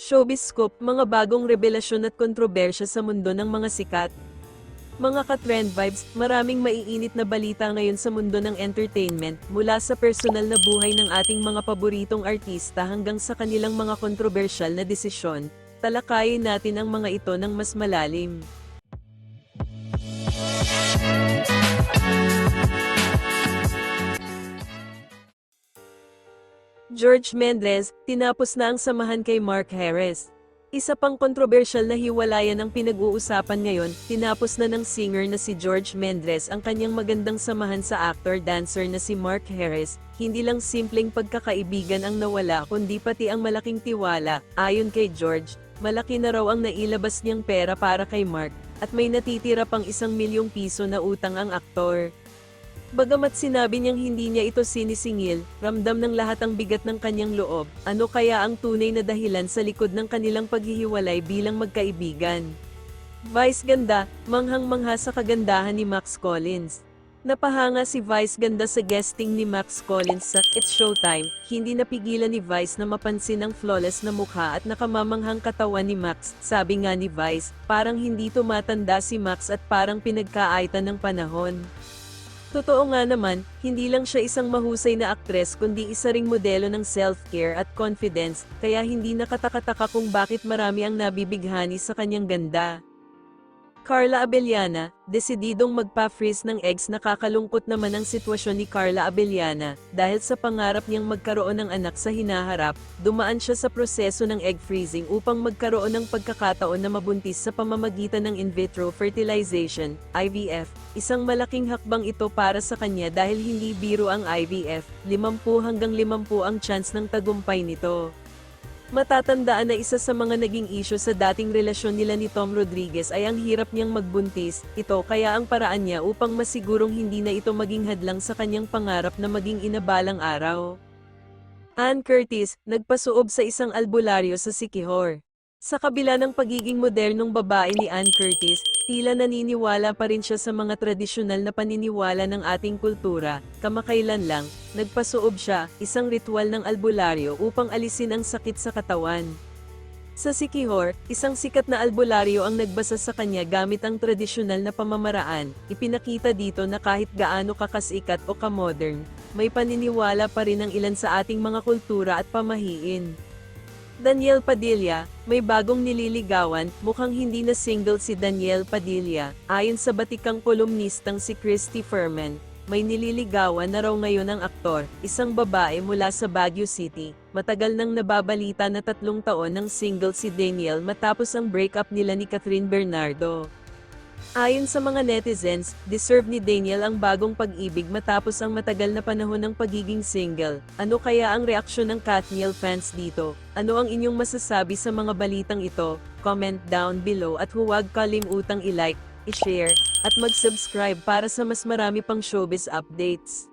Showbiz Scoop, mga bagong revelasyon at kontrobersya sa mundo ng mga sikat. Mga ka-trend vibes, maraming maiinit na balita ngayon sa mundo ng entertainment, mula sa personal na buhay ng ating mga paboritong artista hanggang sa kanilang mga kontrobersyal na desisyon. Talakayin natin ang mga ito ng mas malalim. George Mendez, tinapos na ang samahan kay Mark Harris. Isa pang kontrobersyal na hiwalayan ang pinag-uusapan ngayon, tinapos na ng singer na si George Mendez ang kanyang magandang samahan sa actor-dancer na si Mark Harris. Hindi lang simpleng pagkakaibigan ang nawala kundi pati ang malaking tiwala. Ayon kay George, malaki na raw ang nailabas niyang pera para kay Mark, at may natitira pang isang milyong piso na utang ang aktor. Bagamat sinabi niyang hindi niya ito sinisingil, ramdam ng lahat ang bigat ng kanyang loob. Ano kaya ang tunay na dahilan sa likod ng kanilang paghihiwalay bilang magkaibigan? Vice Ganda, manghang-mangha sa kagandahan ni Max Collins. Napahanga si Vice Ganda sa guesting ni Max Collins sa It's Showtime, hindi napigilan ni Vice na mapansin ang flawless na mukha at nakamamanghang katawan ni Max. Sabi nga ni Vice, parang hindi tumatanda si Max at parang pinagkaaitan ng panahon. Totoo nga naman, hindi lang siya isang mahusay na aktres kundi isa ring modelo ng self-care at confidence, kaya hindi nakatakataka kung bakit marami ang nabibighani sa kanyang ganda. Carla Abellana, desididong magpa-freeze ng eggs nakakalungkot naman ang sitwasyon ni Carla Abellana, dahil sa pangarap niyang magkaroon ng anak sa hinaharap, dumaan siya sa proseso ng egg freezing upang magkaroon ng pagkakataon na mabuntis sa pamamagitan ng in vitro fertilization, IVF. Isang malaking hakbang ito para sa kanya dahil hindi biro ang IVF, 50 hanggang 50 ang chance ng tagumpay nito. Matatandaan na isa sa mga naging isyo sa dating relasyon nila ni Tom Rodriguez ay ang hirap niyang magbuntis, ito kaya ang paraan niya upang masigurong hindi na ito maging hadlang sa kanyang pangarap na maging inabalang araw. Ann Curtis, nagpasuob sa isang albularyo sa Sikihor. Sa kabila ng pagiging modernong babae ni Ann Curtis, tila naniniwala pa rin siya sa mga tradisyonal na paniniwala ng ating kultura. Kamakailan lang, nagpasuob siya, isang ritual ng albularyo upang alisin ang sakit sa katawan. Sa Sikihor, isang sikat na albularyo ang nagbasa sa kanya gamit ang tradisyonal na pamamaraan. Ipinakita dito na kahit gaano kakasikat o kamodern, may paniniwala pa rin ang ilan sa ating mga kultura at pamahiin. Daniel Padilla, may bagong nililigawan, mukhang hindi na single si Daniel Padilla. Ayon sa batikang kolumnistang si Christy Furman, may nililigawan na raw ngayon ang aktor, isang babae mula sa Baguio City. Matagal nang nababalita na tatlong taon ng single si Daniel matapos ang breakup nila ni Catherine Bernardo. Ayon sa mga netizens, deserve ni Daniel ang bagong pag-ibig matapos ang matagal na panahon ng pagiging single. Ano kaya ang reaksyon ng Katniel fans dito? Ano ang inyong masasabi sa mga balitang ito? Comment down below at huwag kalimutang i-like, i-share, at mag-subscribe para sa mas marami pang showbiz updates.